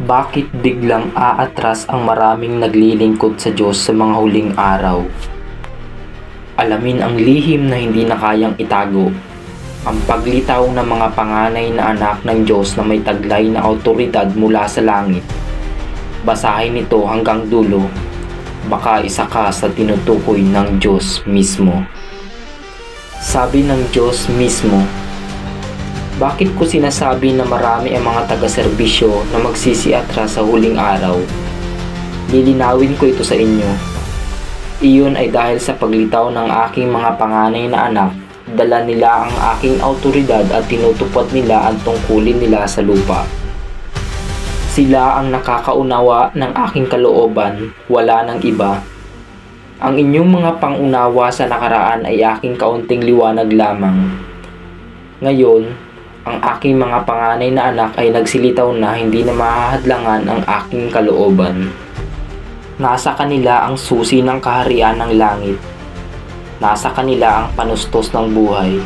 Bakit biglang aatras ang maraming naglilingkod sa Diyos sa mga huling araw? Alamin ang lihim na hindi na kayang itago. Ang paglitaw ng mga panganay na anak ng Diyos na may taglay na autoridad mula sa langit. Basahin ito hanggang dulo. Baka isa ka sa tinutukoy ng Diyos mismo. Sabi ng Diyos mismo, bakit ko sinasabi na marami ang mga taga-serbisyo na magsisiatra sa huling araw? Lilinawin ko ito sa inyo. Iyon ay dahil sa paglitaw ng aking mga panganay na anak, dala nila ang aking autoridad at tinutupad nila ang tungkulin nila sa lupa. Sila ang nakakaunawa ng aking kalooban, wala ng iba. Ang inyong mga pangunawa sa nakaraan ay aking kaunting liwanag lamang. Ngayon, ang aking mga panganay na anak ay nagsilitaw na hindi na mahahadlangan ang aking kalooban. Nasa kanila ang susi ng kaharian ng langit. Nasa kanila ang panustos ng buhay.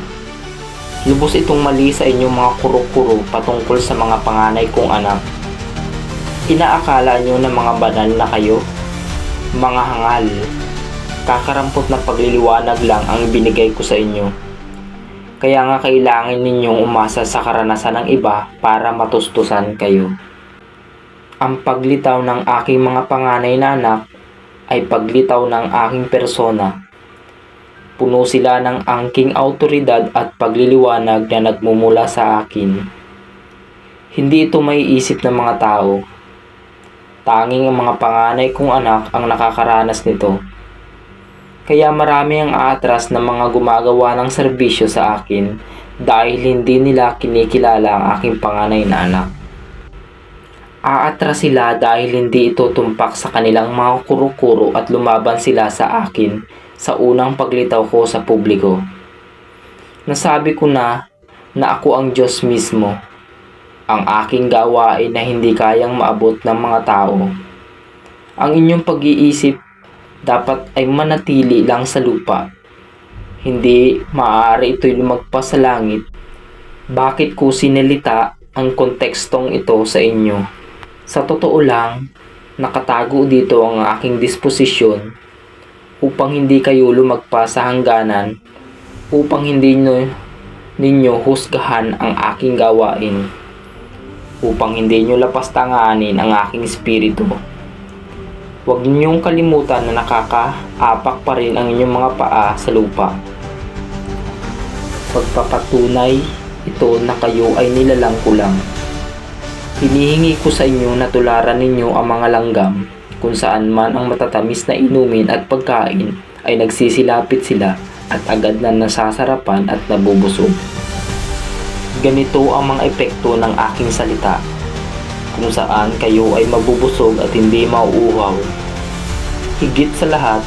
Lubos itong mali sa inyong mga kuro-kuro patungkol sa mga panganay kong anak. Inaakala nyo na mga banal na kayo? Mga hangal. Kakarampot na pagliliwanag lang ang binigay ko sa inyo. Kaya nga kailangan ninyong umasa sa karanasan ng iba para matustusan kayo. Ang paglitaw ng aking mga panganay na anak ay paglitaw ng aking persona. Puno sila ng angking autoridad at pagliliwanag na nagmumula sa akin. Hindi ito may isip ng mga tao. Tanging ang mga panganay kong anak ang nakakaranas nito. Kaya marami ang aatras ng mga gumagawa ng serbisyo sa akin dahil hindi nila kinikilala ang aking panganay na anak. Aatras sila dahil hindi ito tumpak sa kanilang mga kuro-kuro at lumaban sila sa akin sa unang paglitaw ko sa publiko. Nasabi ko na na ako ang Diyos mismo. Ang aking gawain na hindi kayang maabot ng mga tao. Ang inyong pag-iisip dapat ay manatili lang sa lupa. Hindi maaari ito'y lumagpas sa langit. Bakit ko sinilita ang kontekstong ito sa inyo? Sa totoo lang, nakatago dito ang aking disposisyon upang hindi kayo lumagpas sa hangganan, upang hindi nyo, ninyo husgahan ang aking gawain, upang hindi nyo lapastanganin ang aking espiritu. Huwag ninyong kalimutan na nakakaapak pa rin ang inyong mga paa sa lupa. Pagpapatunay ito na kayo ay nilalang ko lang. Hinihingi ko sa inyo na tularan ninyo ang mga langgam kung saan man ang matatamis na inumin at pagkain ay nagsisilapit sila at agad na nasasarapan at nabubusog. Ganito ang mga epekto ng aking salita kung saan kayo ay mabubusog at hindi mauuhaw. Higit sa lahat,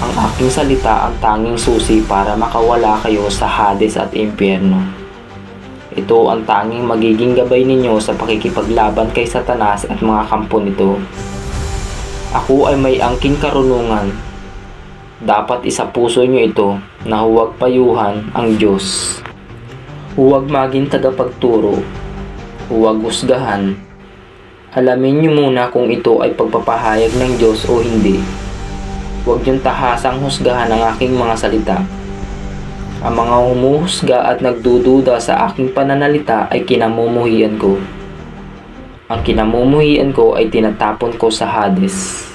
ang aking salita ang tanging susi para makawala kayo sa Hades at Impyerno. Ito ang tanging magiging gabay ninyo sa pakikipaglaban kay Satanas at mga kampo nito. Ako ay may angking karunungan. Dapat isa puso nyo ito na huwag payuhan ang Diyos. Huwag maging tagapagturo. Huwag husgahan. Alamin nyo muna kung ito ay pagpapahayag ng Diyos o hindi. Huwag niyong tahasang husgahan ang aking mga salita ang mga humuhusga at nagdududa sa aking pananalita ay kinamumuhian ko. Ang kinamumuhian ko ay tinatapon ko sa Hades.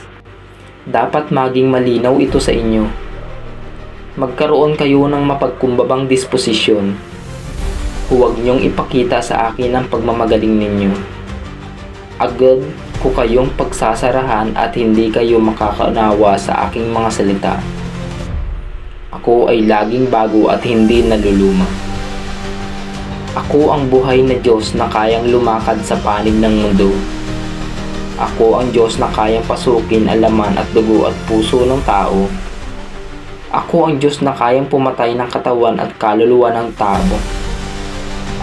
Dapat maging malinaw ito sa inyo. Magkaroon kayo ng mapagkumbabang disposisyon. Huwag niyong ipakita sa akin ang pagmamagaling ninyo. Agad ko kayong pagsasarahan at hindi kayo makakaunawa sa aking mga salita. Ako ay laging bago at hindi naluluma. Ako ang buhay na Diyos na kayang lumakad sa panig ng mundo. Ako ang Diyos na kayang pasukin ang laman at dugo at puso ng tao. Ako ang Diyos na kayang pumatay ng katawan at kaluluwa ng tao.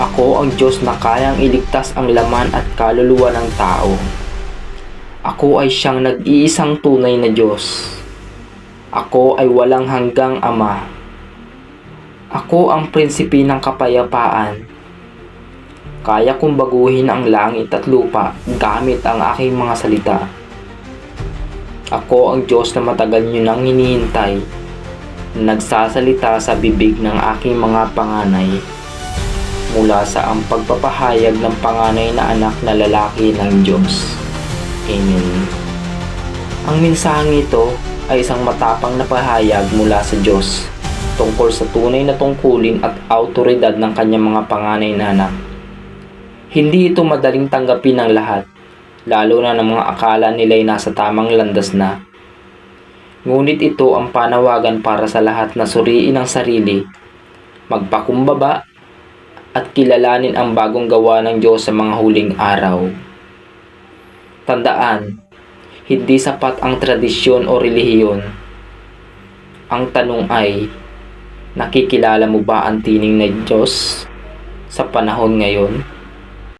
Ako ang Diyos na kayang iligtas ang laman at kaluluwa ng tao. Ako ay siyang nag-iisang tunay na Diyos. Ako ay walang hanggang ama. Ako ang prinsipi ng kapayapaan. Kaya kong baguhin ang langit at lupa gamit ang aking mga salita. Ako ang Diyos na matagal nyo nang hinihintay. Nagsasalita sa bibig ng aking mga panganay. Mula sa ang pagpapahayag ng panganay na anak na lalaki ng Diyos. Amen. Ang mensaheng ito ay isang matapang na pahayag mula sa Diyos tungkol sa tunay na tungkulin at autoridad ng kanyang mga panganay na anak. Hindi ito madaling tanggapin ng lahat, lalo na ng mga akala nila'y nasa tamang landas na. Ngunit ito ang panawagan para sa lahat na suriin ang sarili, magpakumbaba, at kilalanin ang bagong gawa ng Diyos sa mga huling araw. Tandaan, hindi sapat ang tradisyon o relihiyon. Ang tanong ay, nakikilala mo ba ang tining na Diyos sa panahon ngayon?